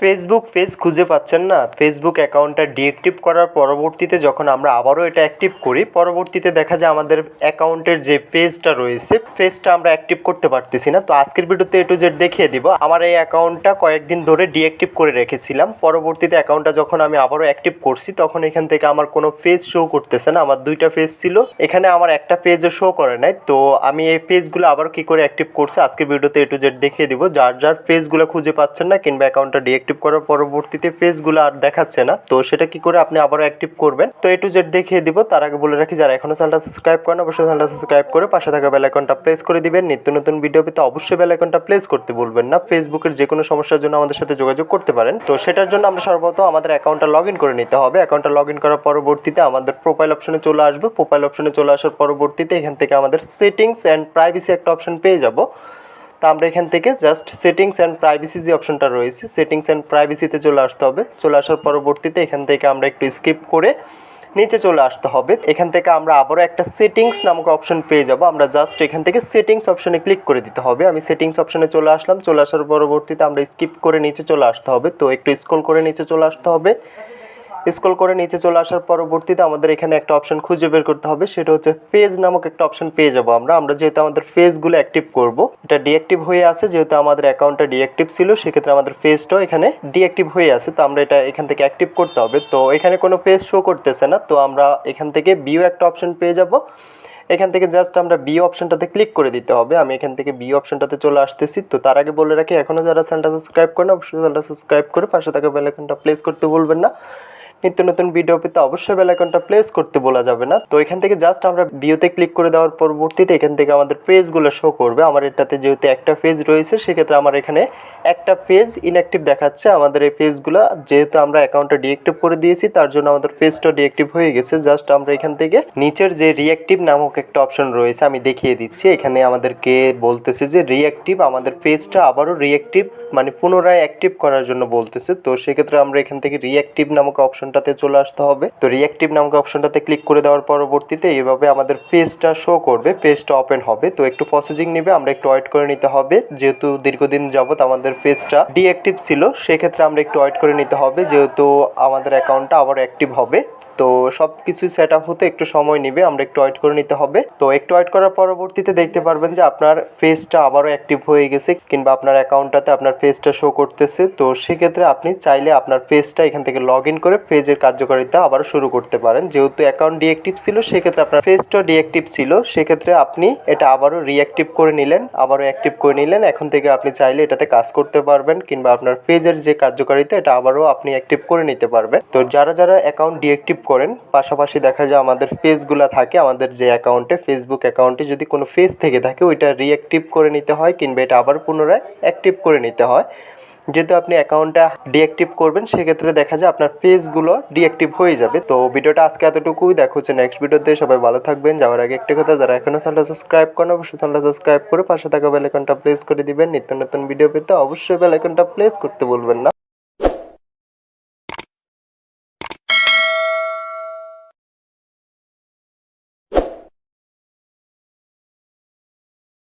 Facebook page খুঁজে পাচ্ছেন না। ফেসবুক অ্যাকাউন্টটা ডিঅ্যাক্টিভ করার পরবর্তীতে যখন আমরা আবারও এটা অ্যাক্টিভ করি, পরবর্তীতে দেখা যায় আমাদের অ্যাকাউন্টের যে পেজটা রয়েছে পেজটা আমরা অ্যাক্টিভ করতে পারতেছি না। তো আজকের ভিডিওতে এ টু জেড দেখিয়ে দিব। আমার এই অ্যাকাউন্টটা কয়েকদিন ধরে ডিঅ্যাক্টিভ করে রেখেছিলাম। পরবর্তীতে অ্যাকাউন্টটা যখন আমি আবারও অ্যাক্টিভ করছি, তখন এখান থেকে আমার কোনো পেজ শো করতেছে না। আমার দুইটা পেজ ছিল। এখানে আমার একটা পেজও শো করে নাই। তো আমি এই পেজগুলো আবারও কি করে অ্যাক্টিভ করছি, আজকের ভিডিওতে এ টু জেড দেখিয়ে দিব। যার যার পেজগুলো খুঁজে পাচ্ছেন না কিংবা অ্যাকাউন্টটা ডিঅ্যাক্টিভ করার পরবর্তীতে পেজগুলো আর দেখাচ্ছে না। তো সেটা কি করে আপনি আবারও অ্যাক্টিভ করবেন? তো এ টু জেড দেখিয়ে দিব। তার আগে বলে রাখি, যারা এখনও চ্যানেলটা সাবস্ক্রাইব করেন, অবশ্যই চ্যানেলটা সাবস্ক্রাইব করে পাশে থাকা বেল আইকনটা প্রেস করে দিবেন। নিত্য নতুন ভিডিও পেতে অবশ্যই বেল আইকনটা প্রেস করতে বলবেন না। ফেসবুকের যে কোনো সমস্যার জন্য আমাদের সাথে যোগাযোগ করতে পারেন। তো সেটার জন্য আমরা সর্বপ্রথম আমাদের অ্যাকাউন্টটা লগ ইন করে নিতে হবে। অ্যাকাউন্টটা লগ ইন করার পরবর্তীতে আমাদের প্রোফাইল অপশনে চলে আসবে। প্রোফাইল অপশনে চলে আসার পরবর্তীতে এখান থেকে আমাদের সেটিংস অ্যান্ড প্রাইভেসি একটা অপশন পেয়ে যাব। তো আমরা এখান থেকে জাস্ট সেটিংস অ্যান্ড প্রাইভেসি যে অপশনটা রয়েছে সেটিংস অ্যান্ড প্রাইভেসিতে চলে আসতে হবে। চলে আসার পরবর্তীতে এখান থেকে আমরা একটু স্কিপ করে নিচে চলে আসতে হবে। এখান থেকে আমরা আবারও একটা সেটিংস নামক অপশন পেয়ে যাব। আমরা জাস্ট এখান থেকে সেটিংস অপশনে ক্লিক করে দিতে হবে। আমি সেটিংস অপশনে চলে আসলাম। চলে আসার পরবর্তীতে আমরা স্কিপ করে নিচে চলে আসতে হবে। তো একটু স্ক্রল করে নিচে চলে আসতে হবে। স্ক্রল করে নিচে চলে আসার পরবর্তীতে আমাদের এখানে একটা অপশন খুঁজে বের করতে হবে। সেটা হচ্ছে পেজ নামক একটা অপশন পেয়ে যাব আমরা। আমরা যেহেতু আমাদের ফেজগুলো অ্যাক্টিভ করব, এটা ডিঅ্যাক্টিভ হয়ে আছে। যেহেতু আমাদের অ্যাকাউন্টটা ডিঅ্যাক্টিভ ছিল, সেক্ষেত্রে আমাদের ফেজটাও এখানে ডিঅ্যাক্টিভ হয়ে আছে। তো আমরা এটা এখান থেকে অ্যাক্টিভ করতে হবে। তো এখানে কোনো পেজ শো করতেছে না। তো আমরা এখান থেকে বিও একটা অপশন পেয়ে যাব। এখান থেকে জাস্ট আমরা বি অপশনটাতে ক্লিক করে দিতে হবে। আমি এখান থেকে বি অপশনটাতে চলে আসতেছি। তো তার আগে বলে রাখি এখনও যারা চ্যানেলটা সাবস্ক্রাইব করেন অবশ্যই চ্যানেলটা সাবস্ক্রাইব করে পাশে থাকা বেল আইকনটা প্লেস করতে বলবেন না। নিত্য নতুন ভিডিও পেতে অবশ্যই বেল আইকনটা প্লেস করতে বলা যাবে না। তো এখান থেকে জাস্ট আমরা ভিউতে ক্লিক করে দেওয়ার পরবর্তীতে এখান থেকে আমাদের পেজগুলো শো করবে। আমার এটাতে যেহেতু একটা পেজ রয়েছে, সেক্ষেত্রে আমার এখানে একটা পেজ ইনঅ্যাক্টিভ দেখাচ্ছে। আমাদের এই পেজগুলো যেহেতু আমরা অ্যাকাউন্টটা ডিঅ্যাক্টিভ করে দিয়েছি, তার জন্য আমাদের পেজটা ডিঅ্যাক্টিভ হয়ে গেছে। জাস্ট আমরা এখান থেকে নিচের যে রিঅ্যাক্টিভ নামক একটা অপশন রয়েছে, আমি দেখিয়ে দিচ্ছি। এখানে আমাদেরকে বলতেছে যে রিঅ্যাক্টিভ আমাদের পেজটা আবারও রিঅ্যাক্টিভ মানে পুনরায় অ্যাক্টিভ করার জন্য বলতেছে। তো সেক্ষেত্রে আমরা এখান থেকে রিঅ্যাক্টিভ নামক অপশনটাতে চলে আসতে হবে। তো রিঅ্যাক্টিভ নামক অপশনটাতে ক্লিক করে দেওয়ার পরবর্তীতে এইভাবে আমাদের পেজটা শো করবে পেজটা ওপেন হবে। তো একটু প্রসেসিং নেবে, আমরা একটু ওয়েট করে নিতে হবে। যেহেতু দীর্ঘদিন যাবৎ আমাদের পেজটা ডিঅ্যাক্টিভ ছিল, সেক্ষেত্রে আমরা একটু ওয়েট করে নিতে হবে। যেহেতু আমাদের অ্যাকাউন্টটা আবার অ্যাক্টিভ হবে। তো সব কিছু সেট আপ হতে একটু সময় নেবে, আমরা একটু ওয়েট করে নিতে হবে। তো একটু ওয়েট করার পরবর্তীতে দেখতে পারবেন যে আপনার পেজটা আবারও অ্যাক্টিভ হয়ে গেছে, কিংবা আপনার অ্যাকাউন্টটাতে আপনার পেজটা শো করতেছে। তো সেক্ষেত্রে আপনি চাইলে আপনার পেজটা এখান থেকে লগ ইন করে পেজের কার্যকারিতা আবারও শুরু করতে পারেন। যেহেতু অ্যাকাউন্ট ডিঅ্যাক্টিভ ছিল, সেক্ষেত্রে আপনার পেজটা ডিঅ্যাক্টিভ ছিল, সেক্ষেত্রে আপনি এটা আবারও রিঅ্যাক্টিভ করে নিলেন, আবারও অ্যাক্টিভ করে নিলেন। এখন থেকে আপনি চাইলে এটাতে কাজ করতে পারবেন, কিংবা আপনার পেজের যে কার্যকারিতা, এটা আবারও আপনি অ্যাক্টিভ করে নিতে পারবেন। তো যারা যারা অ্যাকাউন্ট ডিঅ্যাক্টিভ করেন, পাশাপাশি দেখা যায় আমাদের পেজগুলো থাকে, আমাদের যে অ্যাকাউন্টে ফেসবুক অ্যাকাউন্টে যদি কোনো পেজ থেকে থাকে, ওইটা রিঅ্যাক্টিভ করে নিতে হয় কিংবা এটা আবার পুনরায় অ্যাক্টিভ করে নিতে হয়। যেহেতু আপনি অ্যাকাউন্টটা ডিঅ্যাক্টিভ করবেন, সেক্ষেত্রে দেখা যায় আপনার পেজগুলো ডিঅ্যাক্টিভ হয়ে যাবে। তো ভিডিওটা আজকে এতটুকুই। দেখো হচ্ছে নেক্সট ভিডিওতে। সবাই ভালো থাকবেন। যাওয়ার আগে একটি কথা, যারা এখনও চ্যানেলটা সাবস্ক্রাইব করেন, অবশ্যই চ্যানেলটা সাবস্ক্রাইব করে পাশে থাকা বেল আইকনটা প্লেস করে দিবেন। নিত্য নতুন ভিডিও পেতে অবশ্যই বেল আইকনটা প্লেস করতে বলবেন না।